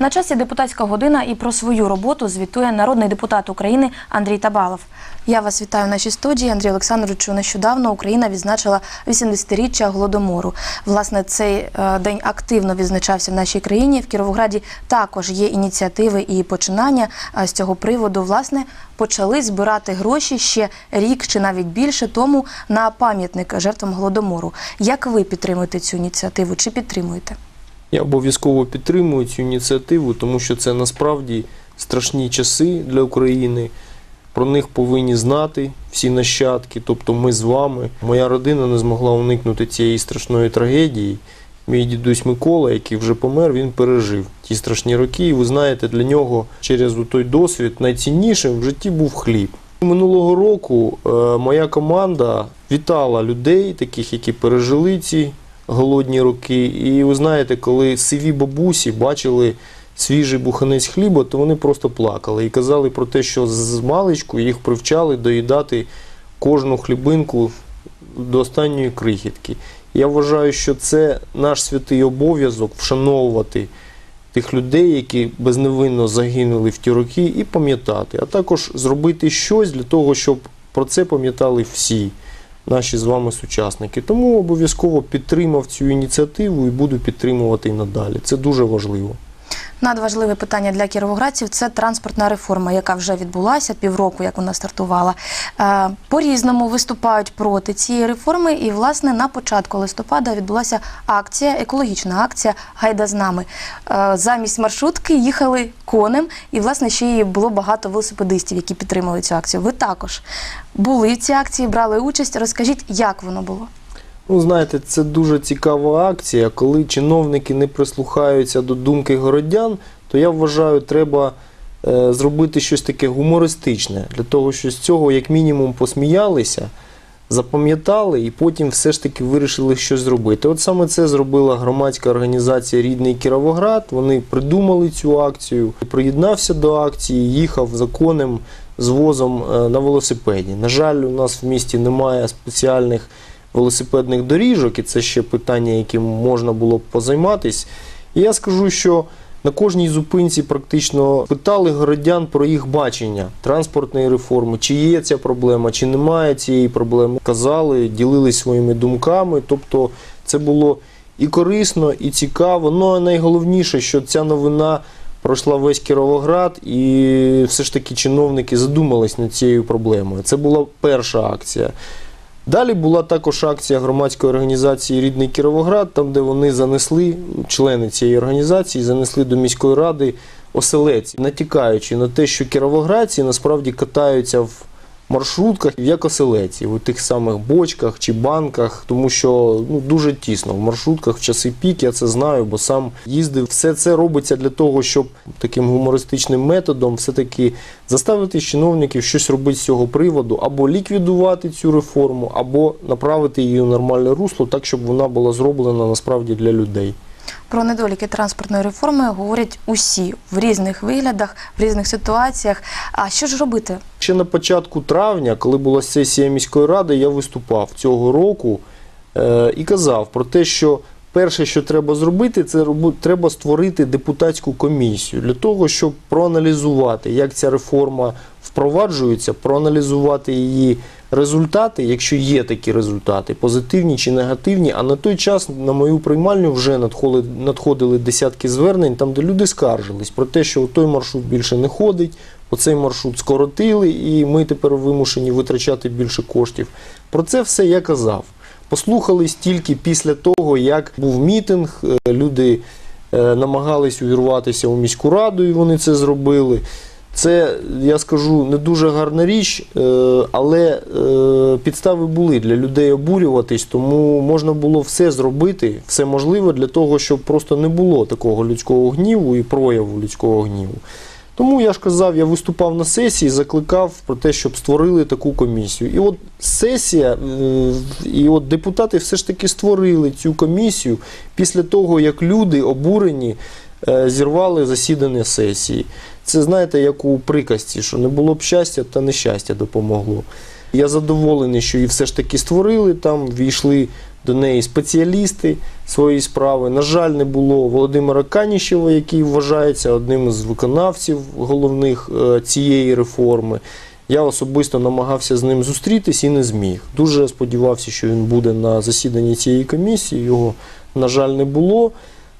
На часі депутатська година і про свою роботу звітує народний депутат України Андрій Табалов. Я вас вітаю в нашій студії. Андрій Олександровичу, нещодавно Україна відзначила 80-річчя голодомору. Власне, цей е, день активно відзначався в нашій країні. В Кіровограді також є ініціативи і починання з цього приводу. Власне, почали збирати гроші ще рік чи навіть більше тому на пам'ятник жертвам голодомору. Як ви підтримуєте цю ініціативу? Чи підтримуєте? Я обов'язково підтримую цю ініціативу, тому що це насправді страшні часи для України. Про них повинні знати всі нащадки, тобто ми з вами. Моя родина не змогла уникнути цієї страшної трагедії. Мій дідусь Микола, який вже помер, він пережив ті страшні роки. І ви знаєте, для нього через той досвід найціннішим в житті був хліб. Минулого року е, моя команда вітала людей, таких, які пережили ці голодні роки. І ви знаєте, коли сиві бабусі бачили свіжий буханець хліба, то вони просто плакали і казали про те, що з маличку їх привчали доїдати кожну хлібинку до останньої крихітки. Я вважаю, що це наш святий обов'язок вшановувати тих людей, які безневинно загинули в ті роки, і пам'ятати, а також зробити щось для того, щоб про це пам'ятали всі наші з вами сучасники. Тому обов'язково підтримав цю ініціативу і буду підтримувати і надалі. Це дуже важливо. Надважливе питання для кіровоградців це транспортна реформа, яка вже відбулася півроку, як вона стартувала. Е, По-різному виступають проти цієї реформи. І, власне, на початку листопада відбулася акція, екологічна акція Гайда з нами. Е, Замість маршрутки їхали конем, і, власне, ще й було багато велосипедистів, які підтримали цю акцію. Ви також були в цій акції, брали участь. Розкажіть, як воно було? Ну, знаєте, це дуже цікава акція. Коли чиновники не прислухаються до думки городян, то я вважаю, треба е, зробити щось таке гумористичне, для того, що з цього, як мінімум, посміялися, запам'ятали і потім все ж таки вирішили щось зробити. От саме це зробила громадська організація Рідний Кіровоград. Вони придумали цю акцію, приєднався до акції, їхав за конем з возом е, на велосипеді. На жаль, у нас в місті немає спеціальних велосипедних доріжок, і це ще питання, яким можна було б позайматись. І я скажу, що на кожній зупинці практично питали городян про їх бачення транспортної реформи, чи є ця проблема, чи немає цієї проблеми. Казали, ділились своїми думками. Тобто це було і корисно, і цікаво. Ну а найголовніше, що ця новина пройшла весь Кіровоград, і все ж таки чиновники задумались над цією проблемою. Це була перша акція. Далі була також акція громадської організації Рідний Кіровоград, там, де вони занесли, члени цієї організації, занесли до міської ради оселець, натякаючи на те, що кіровоградці насправді катаються в маршрутках як оселеці, в тих самих бочках чи банках, тому що ну, дуже тісно в маршрутках в часи пік, я це знаю, бо сам їздив. Все це робиться для того, щоб таким гумористичним методом все-таки заставити чиновників щось робити з цього приводу, або ліквідувати цю реформу, або направити її у нормальне русло, так щоб вона була зроблена насправді для людей. Про недоліки транспортної реформи говорять усі в різних виглядах, в різних ситуаціях. А що ж робити? Ще на початку травня, коли була сесія міської ради, я виступав цього року е, і казав про те, що перше, що треба зробити, це треба створити депутатську комісію для того, щоб проаналізувати, як ця реформа впроваджується, проаналізувати її результати, якщо є такі результати, позитивні чи негативні. А на той час на мою приймальню вже надходили десятки звернень, там де люди скаржились про те, що той маршрут більше не ходить, оцей маршрут скоротили, і ми тепер вимушені витрачати більше коштів. Про це все я казав. Послухались тільки після того, як був мітинг, е, люди е, намагались увірватися у міську раду, і вони це зробили. Це, я скажу, не дуже гарна річ, е, але підстави були для людей обурюватись, тому можна було все зробити, все можливе для того, щоб просто не було такого людського гніву і прояву людського гніву. Тому я ж казав, я виступав на сесії, закликав про те, щоб створили таку комісію. І от сесія, і от депутати все ж таки створили цю комісію після того, як люди обурені е, зірвали засідання сесії. Це знаєте, як у приказці, що не було б щастя, та нещастя допомогло. Я задоволений, що її все ж таки створили там, війшли до неї спеціалісти. Свої справи. На жаль, не було Володимира Каніщева, який вважається одним із виконавців головних е, цієї реформи. Я особисто намагався з ним зустрітись і не зміг. Дуже сподівався, що він буде на засіданні цієї комісії. Його, на жаль, не було.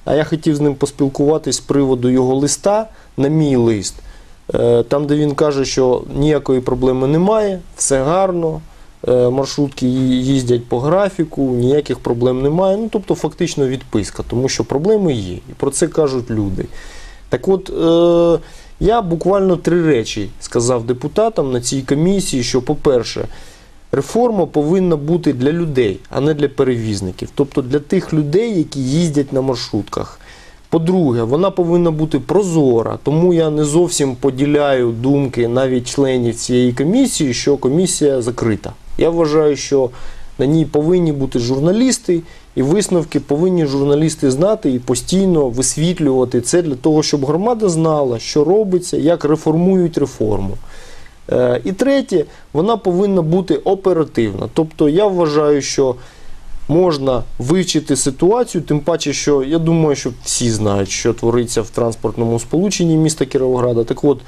А я хотів з ним поспілкуватись з приводу його листа на мій лист. Е, Там, де він каже, що ніякої проблеми немає, все гарно, маршрутки ї- їздять по графіку, ніяких проблем немає. Ну, тобто, фактично відписка, тому що проблеми є. І про це кажуть люди. Так от, е, я буквально три речі сказав депутатам на цій комісії, що, по-перше, реформа повинна бути для людей, а не для перевізників. Тобто для тих людей, які їздять на маршрутках. По-друге, вона повинна бути прозора, тому я не зовсім поділяю думки навіть членів цієї комісії, що комісія закрита. Я вважаю, що на ній повинні бути журналісти, і висновки повинні журналісти знати і постійно висвітлювати це для того, щоб громада знала, що робиться, як реформують реформу. Е, І третє, вона повинна бути оперативна. Тобто я вважаю, що можна вивчити ситуацію, тим паче, що я думаю, що всі знають, що твориться в транспортному сполученні міста Кіровограда. Так от,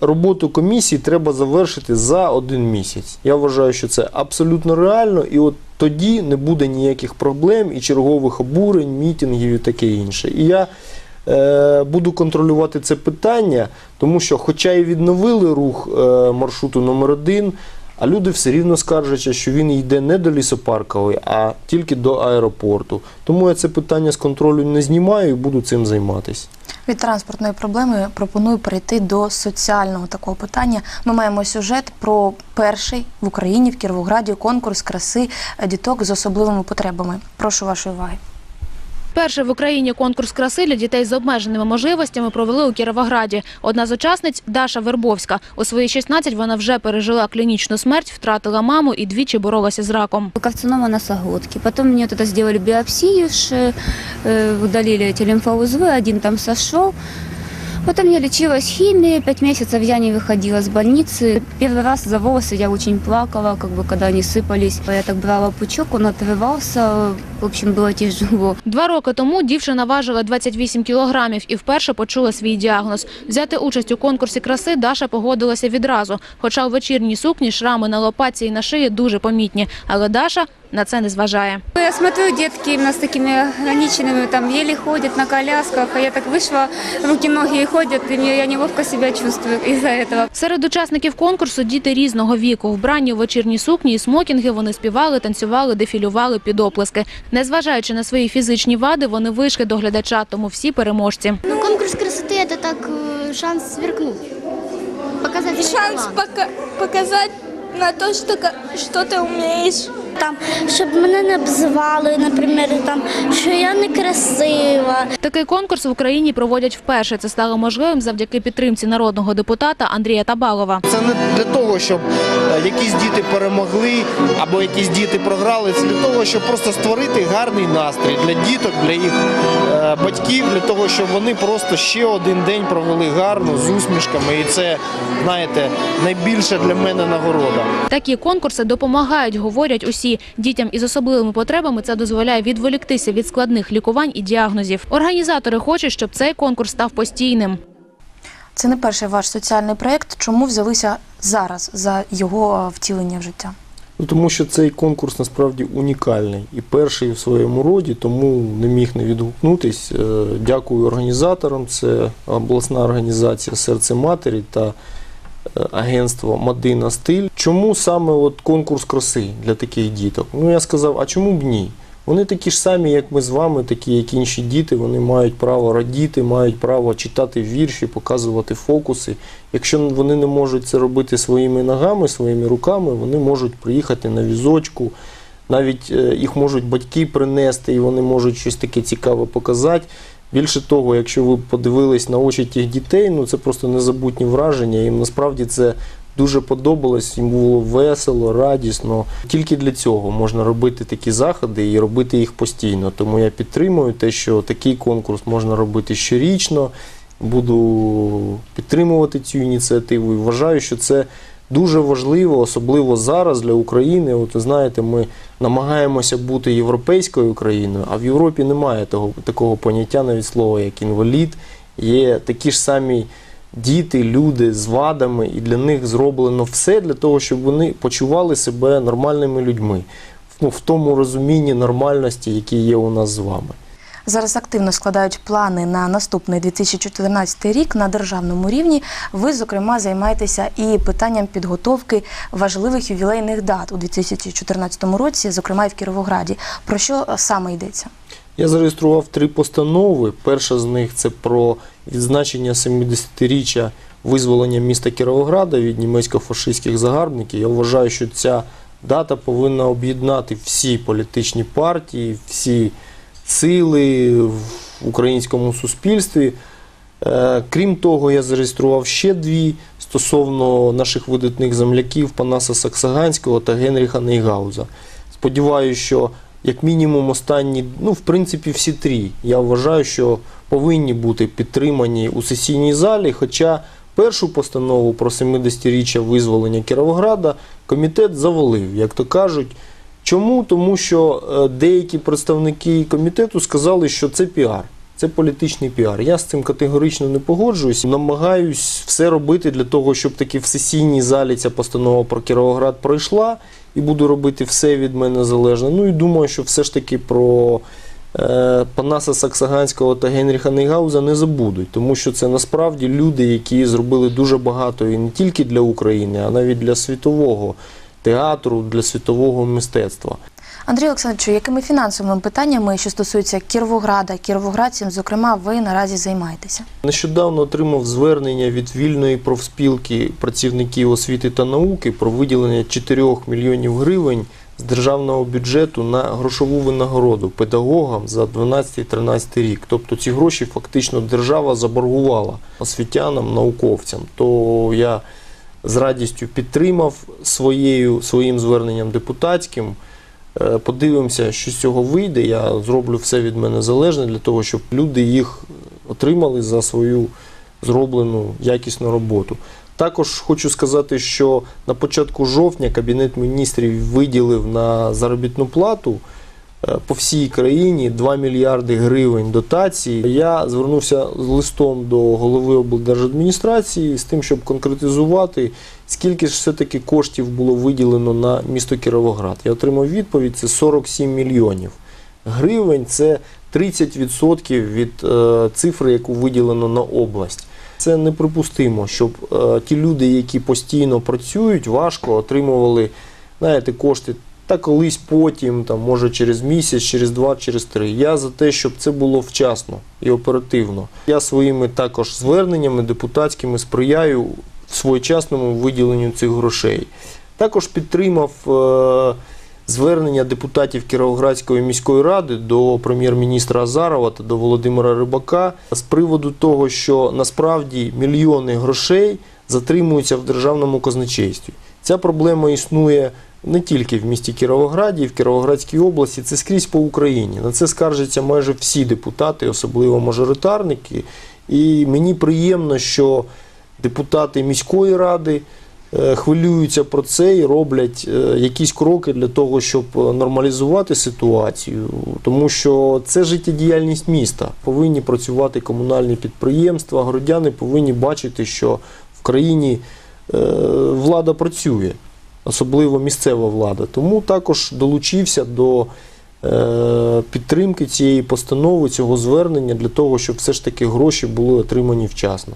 роботу комісії треба завершити за один місяць. Я вважаю, що це абсолютно реально, і от тоді не буде ніяких проблем і чергових обурень, мітингів і таке інше. І я е, буду контролювати це питання, тому що, хоча і відновили рух е, маршруту номер 1 а люди все рівно скаржаться, що він йде не до лісопаркової, а тільки до аеропорту. Тому я це питання з контролю не знімаю і буду цим займатися. Від транспортної проблеми пропоную перейти до соціального такого питання. Ми маємо сюжет про перший в Україні в Кіровограді конкурс краси діток з особливими потребами. Прошу вашої уваги. Перший в Україні конкурс краси для дітей з обмеженими можливостями провели у Кіровограді. Одна з учасниць Даша Вербовська. У свої 16 вона вже пережила клінічну смерть, втратила маму і двічі боролася з раком. Карцинома носоглотки. Потом мне вот это сделали биопсию, ш- э, удалили эти лимфоузлы, один там сошел. Потом я лечилась химией, пять месяцев я не выходила с больницы. Первый раз за волосы я очень плакала, как бы когда они сыпались. Я так брала пучок, он отрывался, в общем, было тяжело. Два роки тому дівчина важила 28 кілограмів і вперше почула свій діагноз. Взяти участь у конкурсі краси Даша погодилася відразу. Хоча у вечірній сукні шрами на лопатці і на шиї дуже помітні. Але Даша на це не зважає. Я смотрю, детки именно с такими ограниченными, там еле ходят на колясках, а я так вышла, руки-ноги и ходят, и мне- я неловко себя чувствую из-за этого. Серед учасників конкурсу діти різного віку. Вбрані у вечірні сукні і смокінги вони співали, танцювали, дефілювали під оплески. Незважаючи на свої фізичні вади, вони вийшли до глядача, тому всі переможці. Ну, конкурс красоты это так э, шанс сверкнуть. Показать И свой шанс талант. пока- показать на то, что, ка- что ты умеешь. там, щоб мене не обзивали, наприклад, там, що я не красива. Такий конкурс в Україні проводять вперше. Це стало можливим завдяки підтримці народного депутата Андрія Табалова. Це не для того, щоб е, якісь діти перемогли або якісь діти програли. Це для того, щоб просто створити гарний настрій для діток, для їх е, батьків, для того, щоб вони просто ще один день провели гарно з усмішками. І це, знаєте, найбільша для мене нагорода. Такі конкурси допомагають, говорять усі. Дітям із особливими потребами це дозволяє відволіктися від складних лікувань і діагнозів. Організатори хочуть, щоб цей конкурс став постійним. Це не перший ваш соціальний проєкт. Чому взялися зараз за його е, втілення в життя? Ну, тому що цей конкурс насправді унікальний і перший в своєму роді, тому не міг не відгукнутись. Е, Дякую організаторам. Це обласна організація Серце Матері та агентство Мадина Стиль. Чому саме от конкурс краси для таких діток? Ну я сказав, а чому б ні? Вони такі ж самі, як ми з вами, такі, як інші діти, вони мають право радіти, мають право читати вірші, показувати фокуси. Якщо вони не можуть це робити своїми ногами, своїми руками, вони можуть приїхати на візочку, навіть е, їх можуть батьки принести, і вони можуть щось таке цікаве показати. Більше того, якщо ви подивились на очі тих дітей, ну це просто незабутні враження. Їм насправді це дуже подобалось, їм було весело, радісно. Тільки для цього можна робити такі заходи і робити їх постійно. Тому я підтримую те, що такий конкурс можна робити щорічно. Буду підтримувати цю ініціативу і вважаю, що це дуже важливо, особливо зараз для України. От знаєте, ми намагаємося бути європейською країною, а в Європі немає того, такого поняття навіть слова, як інвалід. Є такі ж самі діти, люди з вадами, і для них зроблено все для того, щоб вони почували себе нормальними людьми. Ну, в тому розумінні нормальності, які є у нас з вами. Зараз активно складають плани на наступний 2014 рік на державному рівні. Ви, зокрема, займаєтеся і питанням підготовки важливих ювілейних дат у 2014 році, зокрема і в Кіровограді. Про що саме йдеться? Я зареєстрував три постанови. Перша з них це про відзначення 70-річчя визволення міста Кіровограда від німецько-фашистських загарбників. Я вважаю, що ця дата повинна об'єднати всі політичні партії, всі сили в українському суспільстві. Е, Крім того, я зареєстрував ще дві стосовно наших видатних земляків Панаса Саксаганського та Генріха Нейгауза. Сподіваюся, що як мінімум останні, ну в принципі, всі три. Я вважаю, що повинні бути підтримані у сесійній залі. Хоча першу постанову про 70-річчя визволення Кіровограда комітет завалив, як то кажуть. Чому? Тому що е, деякі представники комітету сказали, що це піар. Це політичний піар. Я з цим категорично не погоджуюсь. Намагаюсь все робити для того, щоб таки в сесійній залі ця постанова про Кіровоград пройшла, і буду робити все від мене залежне. Ну і думаю, що все ж таки про е, Панаса Саксаганського та Генріха Нейгауза не забудуть, тому що це насправді люди, які зробили дуже багато і не тільки для України, а навіть для світового театру, для світового мистецтва. Андрій Олександровичу, якими фінансовими питаннями, що стосуються Кіровограда, кіровоградців, зокрема, ви наразі займаєтеся? Нещодавно отримав звернення від вільної профспілки працівників освіти та науки про виділення 4 мільйонів гривень з державного бюджету на грошову винагороду педагогам за 12-13 рік. Тобто ці гроші фактично держава заборгувала освітянам, науковцям. То я з радістю підтримав своєю, своїм зверненням депутатським. Е, Подивимося, що з цього вийде. Я зроблю все від мене залежне для того, щоб люди їх отримали за свою зроблену якісну роботу. Також хочу сказати, що на початку жовтня Кабінет міністрів виділив на заробітну плату по всій країні 2 мільярди гривень дотації. Я звернувся з листом до голови облдержадміністрації з тим, щоб конкретизувати, скільки ж все-таки коштів було виділено на місто Кіровоград. Я отримав відповідь: це 47 мільйонів гривень. Це 30% від е, цифри, яку виділено на область. Це неприпустимо, щоб е, ті люди, які постійно працюють, важко отримували знаєте, кошти та колись потім, там, може через місяць, через два, через три. Я за те, щоб це було вчасно і оперативно. Я своїми також зверненнями депутатськими сприяю своєчасному виділенню цих грошей. Також підтримав е, звернення депутатів Кіровоградської міської ради до прем'єр-міністра Азарова та до Володимира Рибака з приводу того, що насправді мільйони грошей затримуються в державному казначействі. Ця проблема існує не тільки в місті Кіровограді, в Кіровоградській області, це скрізь по Україні. На це скаржаться майже всі депутати, особливо мажоритарники. І мені приємно, що депутати міської ради е, хвилюються про це і роблять е, якісь кроки для того, щоб нормалізувати ситуацію, тому що це життєдіяльність міста. Повинні працювати комунальні підприємства, городяни повинні бачити, що в країні е, влада працює, особливо місцева влада. Тому також долучився до е, підтримки цієї постанови, цього звернення для того, щоб все ж таки гроші були отримані вчасно.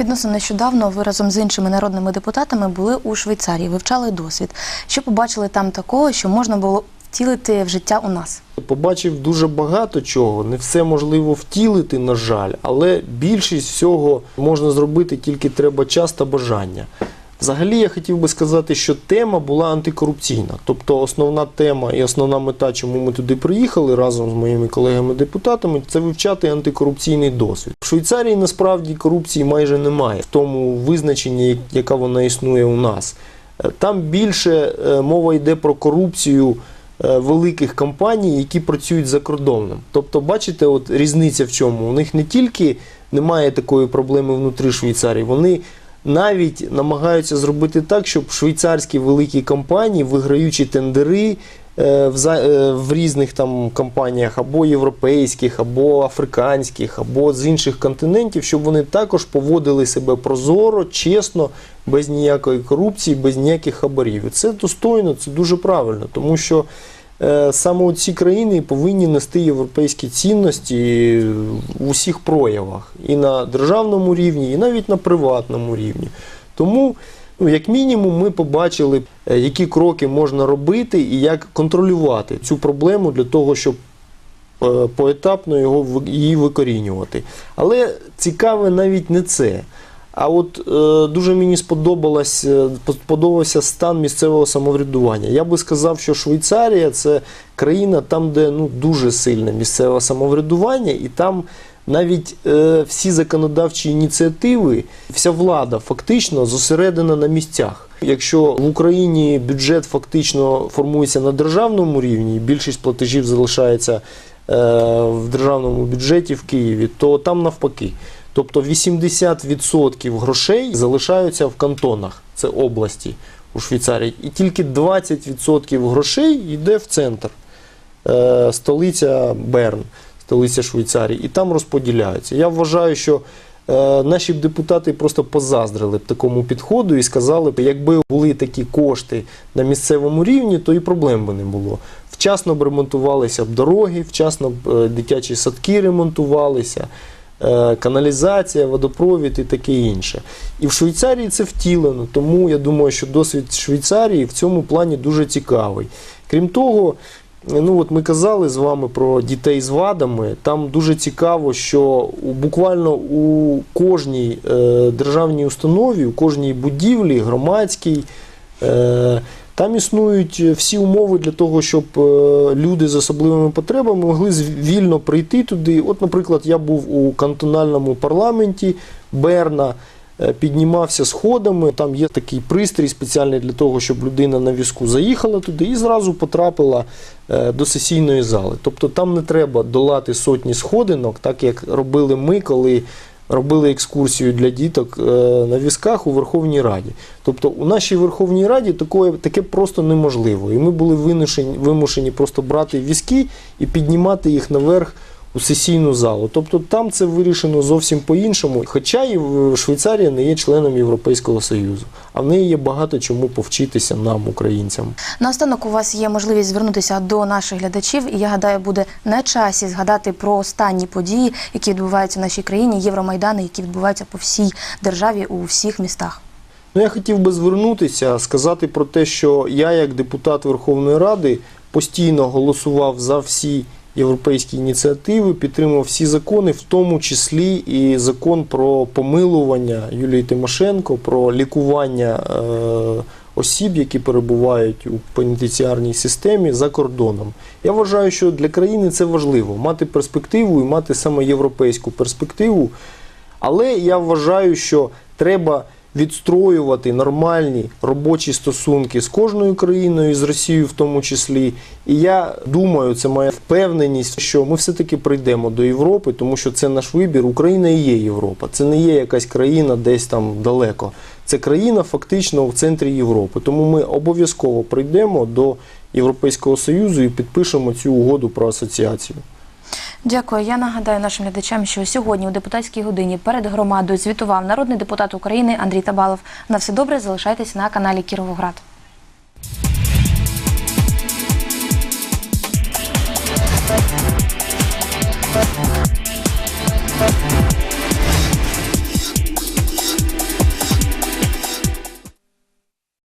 Відносно нещодавно ви разом з іншими народними депутатами були у Швейцарії, вивчали досвід. Що побачили там такого, що можна було втілити в життя у нас? Побачив дуже багато чого. Не все можливо втілити, на жаль, але більшість всього можна зробити, тільки треба час та бажання. Взагалі я хотів би сказати, що тема була антикорупційна. Тобто основна тема і основна мета, чому ми туди приїхали разом з моїми колегами-депутатами, це вивчати антикорупційний досвід. В Швейцарії насправді корупції майже немає в тому визначенні, яка вона існує у нас. Е, Там більше е, мова йде про корупцію е, великих компаній, які працюють за кордоном. Тобто, бачите, от різниця в чому? У них не тільки немає такої проблеми внутрі Швейцарії, вони навіть намагаються зробити так, щоб швейцарські великі компанії, виграючи тендери е, в, е, в різних там компаніях, або європейських, або африканських, або з інших континентів, щоб вони також поводили себе прозоро, чесно, без ніякої корупції, без ніяких хабарів. І це достойно, це дуже правильно, тому що. Е, Саме ці країни повинні нести європейські цінності в усіх проявах, і на державному рівні, і навіть на приватному рівні. Тому, ну, як мінімум, ми побачили, е, які кроки можна робити і як контролювати цю проблему для того, щоб е, поетапно його, її викорінювати. Але цікаве навіть не це. А от е, дуже мені сподобалось, е, сподобався стан місцевого самоврядування. Я би сказав, що Швейцарія це країна там, де ну, дуже сильне місцеве самоврядування, і там навіть е, всі законодавчі ініціативи, вся влада фактично зосередена на місцях. Якщо в Україні бюджет фактично формується на державному рівні, більшість платежів залишається е, в державному бюджеті в Києві, то там навпаки. Тобто 80% грошей залишаються в кантонах, це області у Швейцарії, і тільки 20% грошей йде в центр, е, столиця Берн, столиця Швейцарії, і там розподіляються. Я вважаю, що е, наші б депутати просто позаздрили б такому підходу і сказали б, якби були такі кошти на місцевому рівні, то і проблем би не було. Вчасно б ремонтувалися б дороги, вчасно б е, дитячі садки ремонтувалися каналізація, водопровід і таке інше. І в Швейцарії це втілено, тому я думаю, що досвід Швейцарії в цьому плані дуже цікавий. Крім того, ну от ми казали з вами про дітей з вадами. Там дуже цікаво, що буквально у кожній е, державній установі, у кожній будівлі, громадській. Е, там існують всі умови для того, щоб е, люди з особливими потребами могли вільно прийти туди. От, наприклад, я був у кантональному парламенті Берна, е, піднімався сходами. Там є такий пристрій спеціальний для того, щоб людина на візку заїхала туди і зразу потрапила е, до сесійної зали. Тобто там не треба долати сотні сходинок, так як робили ми, коли робили екскурсію для діток е, на візках у Верховній Раді. Тобто у нашій Верховній Раді такое, таке просто неможливо. І ми були вимушені, вимушені просто брати візки і піднімати їх наверх у сесійну залу. Тобто там це вирішено зовсім по-іншому. Хоча і Швейцарія не є членом Європейського Союзу, а в неї є багато чому повчитися нам, українцям. Наостанок у вас є можливість звернутися до наших глядачів, і я гадаю, буде на часі згадати про останні події, які відбуваються в нашій країні, Євромайдани, які відбуваються по всій державі у всіх містах. Ну, я хотів би звернутися, сказати про те, що я, як депутат Верховної Ради, постійно голосував за всі європейські ініціативи, підтримував всі закони, в тому числі і закон про помилування Юлії Тимошенко, про лікування е, осіб, які перебувають у пенітенціарній системі за кордоном. Я вважаю, що для країни це важливо мати перспективу і мати саме європейську перспективу. Але я вважаю, що треба відстроювати нормальні робочі стосунки з кожною країною, з Росією в тому числі. І я думаю, це моя впевненість, що ми все-таки прийдемо до Європи, тому що це наш вибір. Україна і є Європа. Це не є якась країна десь там далеко. Це країна фактично в центрі Європи. Тому ми обов'язково прийдемо до Європейського Союзу і підпишемо цю угоду про асоціацію. Дякую. Я нагадаю нашим глядачам, що сьогодні у депутатській годині перед громадою звітував народний депутат України Андрій Табалов. На все добре залишайтесь на каналі Кіровоград.